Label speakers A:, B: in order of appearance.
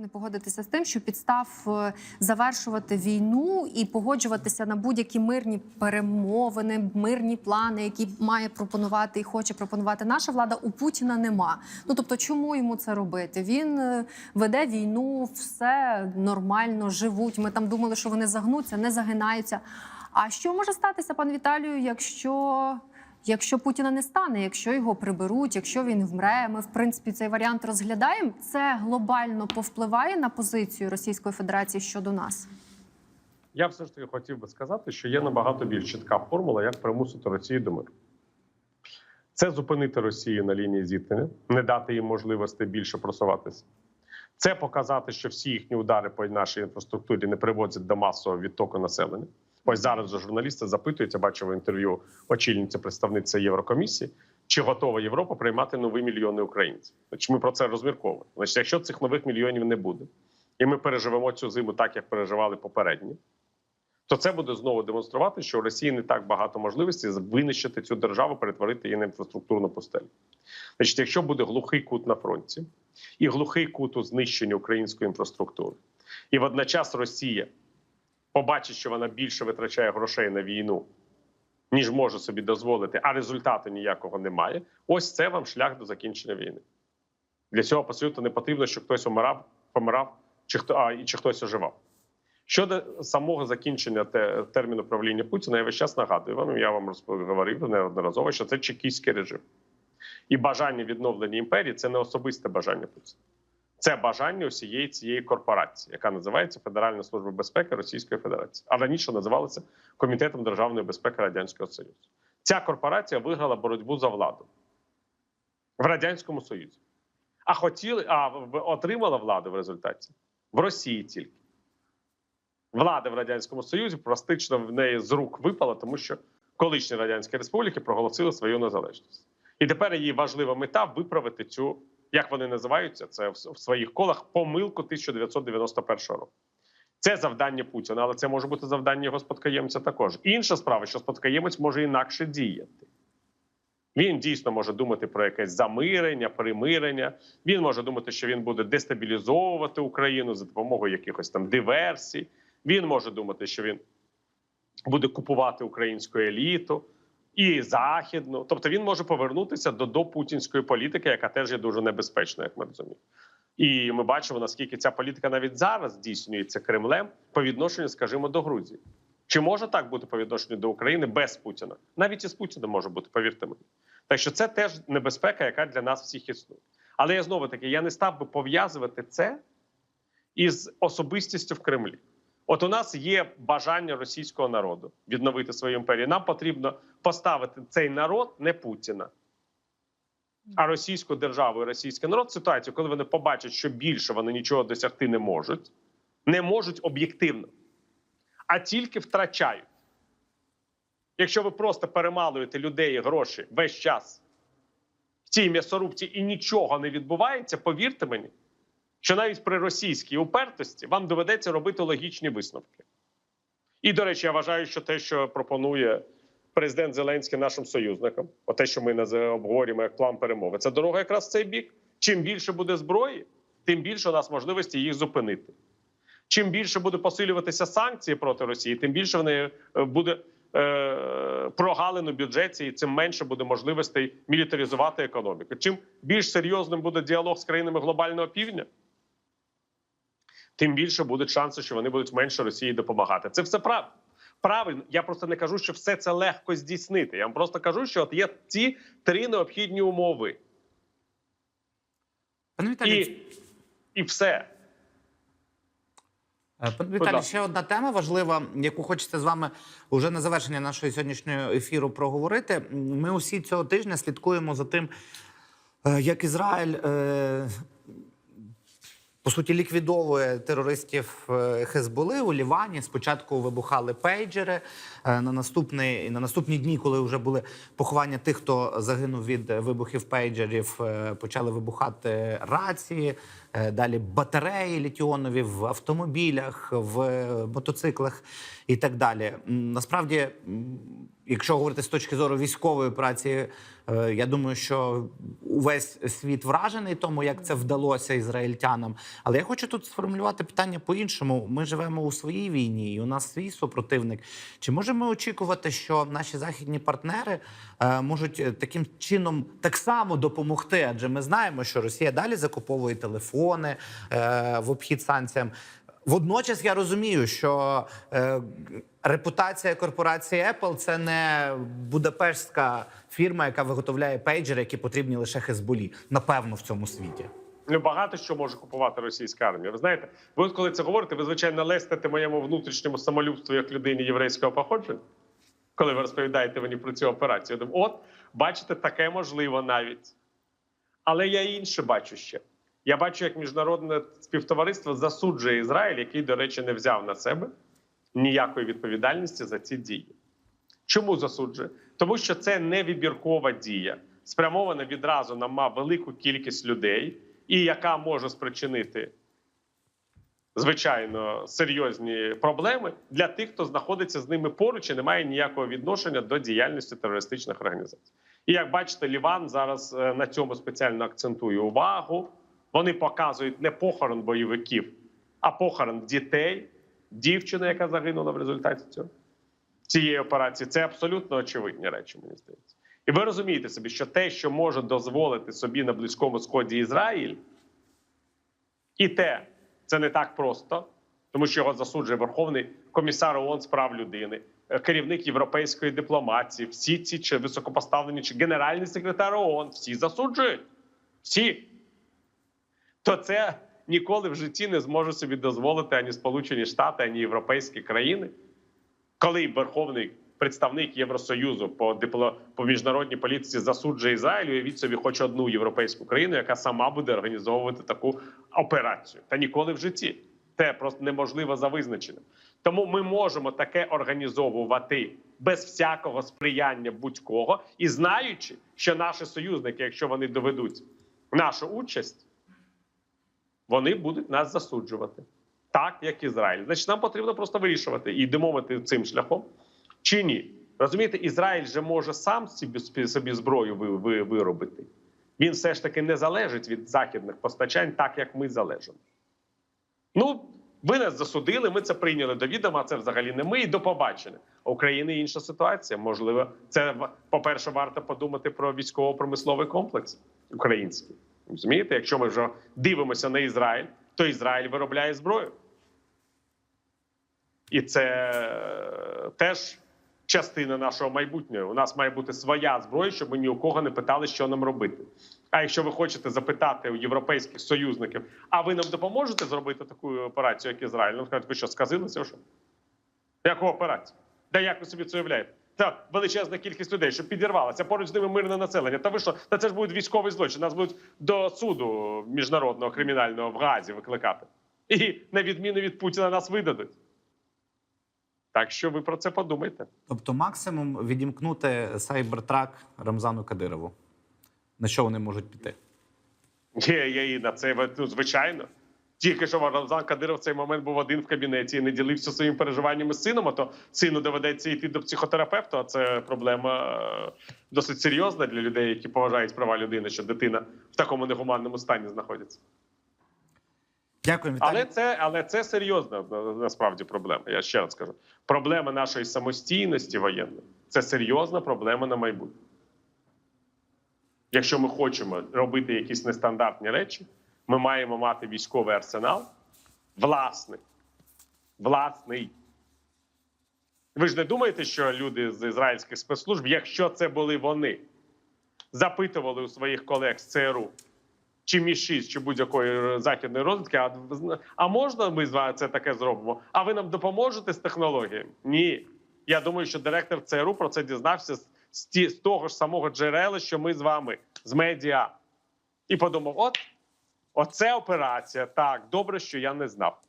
A: Не погодитися з тим, що підстав е, завершувати війну і погоджуватися на будь-які мирні перемовини, мирні плани, які має пропонувати і хоче пропонувати наша влада. У Путіна нема. Ну тобто, чому йому це робити? Він е, веде війну, все нормально, живуть. Ми там думали, що вони загнуться, не загинаються. А що може статися, пан Віталію, якщо Якщо Путіна не стане, якщо його приберуть, якщо він вмре, ми в принципі цей варіант розглядаємо. Це глобально повпливає на позицію Російської Федерації щодо нас.
B: Я все ж таки хотів би сказати, що є набагато більш чітка формула, як примусити Росію до миру. Це зупинити Росію на лінії зіткнення, не дати їм можливості більше просуватися. Це показати, що всі їхні удари по нашій інфраструктурі не приводять до масового відтоку населення. Ось зараз журналісти запитують, я бачив інтерв'ю очільниці представниці Єврокомісії, чи готова Європа приймати нові мільйони українців. Значить, ми про це розмірковуємо. Значить, якщо цих нових мільйонів не буде, і ми переживемо цю зиму так, як переживали попередні, то це буде знову демонструвати, що у Росії не так багато можливостей винищити цю державу, перетворити її на інфраструктурну пустелю. Значить, якщо буде глухий кут на фронті і глухий кут у знищенні української інфраструктури, і водночас Росія побачить, що вона більше витрачає грошей на війну, ніж може собі дозволити, а результату ніякого немає. Ось це вам шлях до закінчення війни. Для цього абсолютно не потрібно, щоб хтось умирав, помирав, чи хто а, і чи хтось оживав. Щодо самого закінчення те, терміну правління Путіна, я весь час нагадую вам, я вам говорив неодноразово, що це чекійський режим. І бажання відновлення імперії це не особисте бажання Путіна. Це бажання усієї цієї корпорації, яка називається Федеральна служба безпеки Російської Федерації, а раніше називалася Комітетом державної безпеки Радянського Союзу. Ця корпорація виграла боротьбу за владу в Радянському Союзі. А хотіли, а отримала владу в результаті в Росії тільки. Влада в Радянському Союзі практично в неї з рук випала, тому що колишні радянські республіки проголосили свою незалежність. І тепер її важлива мета виправити цю, як вони називаються, це в своїх колах помилку 1991 року. Це завдання Путіна, але це може бути завдання його спадкоємця також. Інша справа, що спадкоємець може інакше діяти. Він дійсно може думати про якесь замирення, примирення. Він може думати, що він буде дестабілізовувати Україну за допомогою якихось там диверсій. Він може думати, що він буде купувати українську еліту і західну. Тобто він може повернутися до допутінської політики, яка теж є дуже небезпечною, як ми розуміємо. І ми бачимо, наскільки ця політика навіть зараз здійснюється Кремлем по відношенню, скажімо, до Грузії. Чи може так бути по відношенню до України без Путіна? Навіть із Путіним може бути, повірте мені. Так що це теж небезпека, яка для нас всіх існує. Але я знову таки я не став би пов'язувати це із особистістю в Кремлі. От у нас є бажання російського народу відновити свою імперію. Нам потрібно поставити цей народ не Путіна, а російську державу і російський народ ситуацію, коли вони побачать, що більше вони нічого досягти не можуть, не можуть об'єктивно, а тільки втрачають. Якщо ви просто перемалуєте людей і гроші весь час в цій м'ясорубці і нічого не відбувається, повірте мені, що навіть при російській упертості вам доведеться робити логічні висновки. І, до речі, я вважаю, що те, що пропонує президент Зеленський нашим союзникам, те, що ми обговорюємо як план перемови, це дорога якраз в цей бік. Чим більше буде зброї, тим більше у нас можливості їх зупинити. Чим більше буде посилюватися санкції проти Росії, тим більше вони буде е, прогалин у бюджеті, і цим менше буде можливостей мілітаризувати економіку. Чим більш серйозним буде діалог з країнами глобального півдня, тим більше будуть шанси, що вони будуть менше Росії допомагати. Це все правда. Правильно, я просто не кажу, що все це легко здійснити. Я вам просто кажу, що от є ці три необхідні умови.
C: Пане Віталій,
B: І, і все.
C: Е, Пане Віталій, ще одна тема важлива, яку хочеться з вами уже на завершення нашого сьогоднішнього ефіру проговорити. Ми усі цього тижня слідкуємо за тим, е, як Ізраїль. По суті, ліквідовує терористів е, Хезболи у Лівані. Спочатку вибухали пейджери. е, На наступний на наступні дні, коли вже були поховання тих, хто загинув від вибухів пейджерів, е, почали вибухати рації. Далі батареї літіонові в автомобілях, в мотоциклах і так далі. Насправді якщо говорити з точки зору військової операції, е, я думаю, що увесь світ вражений тому, як це вдалося ізраїльтянам. Але я хочу тут сформулювати питання по-іншому. Ми живемо у своїй війні, і у нас свій супротивник. Чи можемо ми очікувати, що наші західні партнери е, можуть е, таким чином так само допомогти? Адже ми знаємо, що Росія далі закуповує телефони в обхід санкціям. Водночас я розумію, що е, репутація корпорації Apple – це не будапештська фірма, яка виготовляє пейджери, які потрібні лише Хезболі. Напевно, в цьому світі.
B: Ну, багато що може купувати російська армія. Ви знаєте, ви коли це говорите, ви звичайно лестите моєму внутрішньому самолюбству як людині єврейського походження, коли ви розповідаєте мені про цю операцію. Я думаю, от, бачите, таке можливо навіть. Але я інше бачу ще. Я бачу, як міжнародне співтовариство засуджує Ізраїль, який, до речі, не взяв на себе ніякої відповідальності за ці дії. Чому засуджує? Тому що це не вибіркова дія, спрямована відразу на велику кількість людей, і яка може спричинити звичайно серйозні проблеми для тих, хто знаходиться з ними поруч і не має ніякого відношення до діяльності терористичних організацій. І як бачите, Ліван зараз е, на цьому спеціально акцентує увагу. Вони показують не похорон бойовиків, а похорон дітей, дівчини, яка загинула в результаті цього цієї операції. Це абсолютно очевидні речі, мені здається. І ви розумієте собі, що те, що може дозволити собі на Близькому Сході Ізраїль, і те, це не так просто, тому що його засуджує Верховний комісар ООН з прав людини, е, керівник європейської дипломатії, всі ці чи високопоставлені, чи генеральний секретар ООН, всі засуджують. Всі. То це ніколи в житті не зможе собі дозволити ані Сполучені Штати, ані європейські країни коли верховний представник Євросоюзу по дипло по міжнародній політиці засуджує Ізраїль, уявіть собі, хоч одну європейську країну, яка сама буде організовувати таку операцію, та ніколи в житті. Це просто неможливо за визначенням. Тому ми можемо таке організовувати без всякого сприяння будь-кого, і знаючи, що наші союзники, якщо вони доведуть нашу участь, вони будуть нас засуджувати так як Ізраїль. Значить, нам потрібно просто вирішувати і йдемо ми цим шляхом чи ні. Розумієте, Ізраїль же може сам собі, собі зброю ви, ви, виробити. Він все ж таки не залежить від західних постачань, так як ми залежимо. Ну, ви нас засудили, ми це прийняли до відома. Це взагалі не ми і до побачення. України інша ситуація. Можливо, це по-перше, варто подумати про військово-промисловий комплекс український. Розумієте, якщо ми вже дивимося на Ізраїль, то Ізраїль виробляє зброю. І це е, теж частина нашого майбутнього. У нас має бути своя зброя, щоб ми ні у кого не питали, що нам робити. А якщо ви хочете запитати у європейських союзників, а ви нам допоможете зробити таку операцію, як Ізраїль? Ну, кажуть, ви що, сказилися? Яку операцію? Да як ви собі це уявляєте? Та величезна кількість людей, щоб підірвалася, поруч з ними мирне населення. Та ви що? Та це ж буде військовий злочин. Нас будуть до суду міжнародного кримінального в Газі викликати. І на відміну від Путіна нас видадуть. Так що ви про це подумайте.
C: Тобто, максимум відімкнути сайбертрак Рамзану Кадирову. На що вони можуть піти?
B: Є, є і на це ну, звичайно. Тільки що Рамзан Кадиров в цей момент був один в кабінеті і не ділився своїми переживаннями з сином, а то сину доведеться йти до психотерапевта. А це проблема е, досить серйозна для людей, які поважають права людини, що дитина в такому негуманному стані знаходиться.
C: Дякую, Віталій.
B: Але це, але це серйозна насправді проблема. Я ще раз кажу: проблема нашої самостійності воєнної це серйозна проблема на майбутнє. Якщо ми хочемо робити якісь нестандартні речі, ми маємо мати військовий арсенал власний. Власний. Ви ж не думаєте, що люди з ізраїльських спецслужб, якщо це були вони, запитували у своїх колег з ЦРУ, чи Мі-6, чи будь-якої західної розвідки, а, а можна ми з це таке зробимо? А ви нам допоможете з технологіями? Ні. Я думаю, що директор ЦРУ про це дізнався з того ж самого джерела, що ми з вами, з медіа. І подумав: от, оце операція. Так, добре, що я не знав.